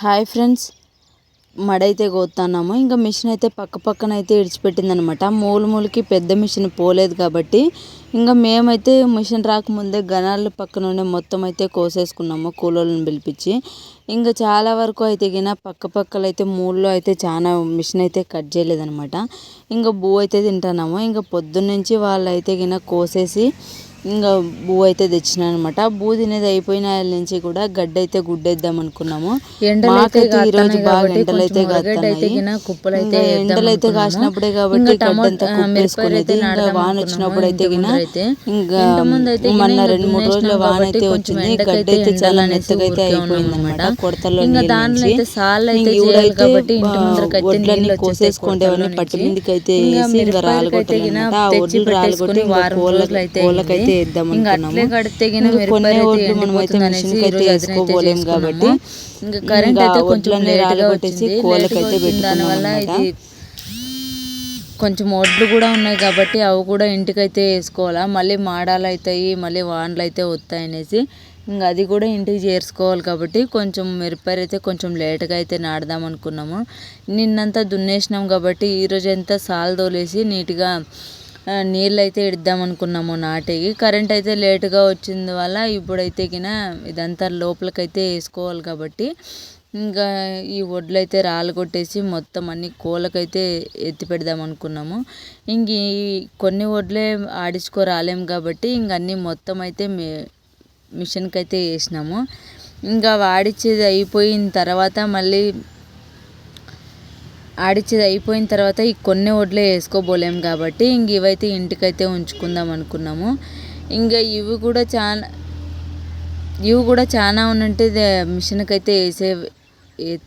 Hi friends. మడైతే కోతున్నాము ఇంకా machine అయితే పక్క పక్కన అయితే ఇడిచిపెట్టిందనమాట. మూల మూలకి పెద్ద మిషన్ పోలేదు కాబట్టి ఇంకా మేమైతే మిషన్ రాకముందే గనాల పక్కన మొత్తం అయితే కోసేసుకున్నాము కూలోళ్ళని పిలిపించి. ఇంకా చాలా వరకు అయితే గిన పక్క పక్కలు అయితే మూలలో అయితే చాలా మిషన్ అయితే కట్ చేయలేదనమాట. ఇంకా బూ అయితే తింటున్నాము. ఇంకా పొద్దున్నుంచి వాళ్ళు అయితే గిన కోసేసి ఇంకా బూ అయితే తెచ్చిన అనమాట బూ తినేది అయిపోయిన నుంచి కూడా గడ్డ అయితే గుడ్డేద్దాం అనుకున్నాము. మాకైతే ఈ రోజు బాగా ఎండలు అయితే కాస్తున్నాయి ఎండలు అయితే కాసినప్పుడే కాబట్టి గడ్డ అంతా కుప్పేసుకునేది. ఇంకా వాన వచ్చినప్పుడు అయితే గిన ఇంకా మొన్న రెండు మూడు రోజుల వాన అయితే వచ్చింది. గడ్డ అయితే చాలా మెత్తగా అయితే అయిపోయింది అనమాట కొడతల్లో వడ్లన్నీ కోసేసుకుంటేవన్నీ పట్టి మీదకి అయితే వేసి ఇంకా రాళ్ళు కొట్టాలన్నమాట ఆ కోళ్ళకైతే వేద్దాం అనుకున్నాము. కొన్ని వడ్లు మనం అయితే మిషన్ అయితే వేసుకోపోలేం కాబట్టి ఇంకా కరెంట్ అయితే కొంచెం లేట్గా కొట్టేసి కోళ్ళకైతే పెట్టుకున్నాం కొంచెం ఒడ్లు కూడా ఉన్నాయి కాబట్టి అవి కూడా ఇంటికైతే వేసుకోవాలా. మళ్ళీ మాడాలు అవుతాయి మళ్ళీ వానలు అయితే వస్తాయి అనేసి ఇంకా అది కూడా ఇంటికి చేర్చుకోవాలి కాబట్టి కొంచెం మిరపకాయ అయితే కొంచెం లేట్గా అయితే నాడదాం అనుకున్నాము. నిన్నంతా దున్నేసినాం కాబట్టి ఈరోజు అంతా సాలు తోలేసి నీట్గా నీళ్ళు అయితే ఇద్దాం అనుకున్నాము నాటికి. కరెంట్ అయితే లేటుగా వచ్చింది వల్ల ఇప్పుడైతే గిన ఇదంతా లోపలికైతే వేసుకోవాలి కాబట్టి ఇంకా ఈ వడ్లు అయితే రాళ్ళు కొట్టేసి మొత్తం అన్ని కోళ్ళకైతే ఎత్తి పెడదాం అనుకున్నాము. ఇంక ఈ కొన్ని వడ్లే ఆడించుకో రాలేము కాబట్టి ఇంక అన్నీ మొత్తం అయితే మి మిషన్కి అయితే వేసినాము. ఇంకా వాడిచ్చేది అయిపోయిన తర్వాత మళ్ళీ ఆడిచ్చేది అయిపోయిన తర్వాత ఈ కొన్ని వడ్లే వేసుకోబోలేం కాబట్టి ఇంక ఇవైతే ఇంటికైతే ఉంచుకుందాం అనుకున్నాము. ఇంకా ఇవి కూడా చాలా ఇవి కూడా చాలా ఉన్నట్టు మిషన్కి అయితే వేసే ఏ-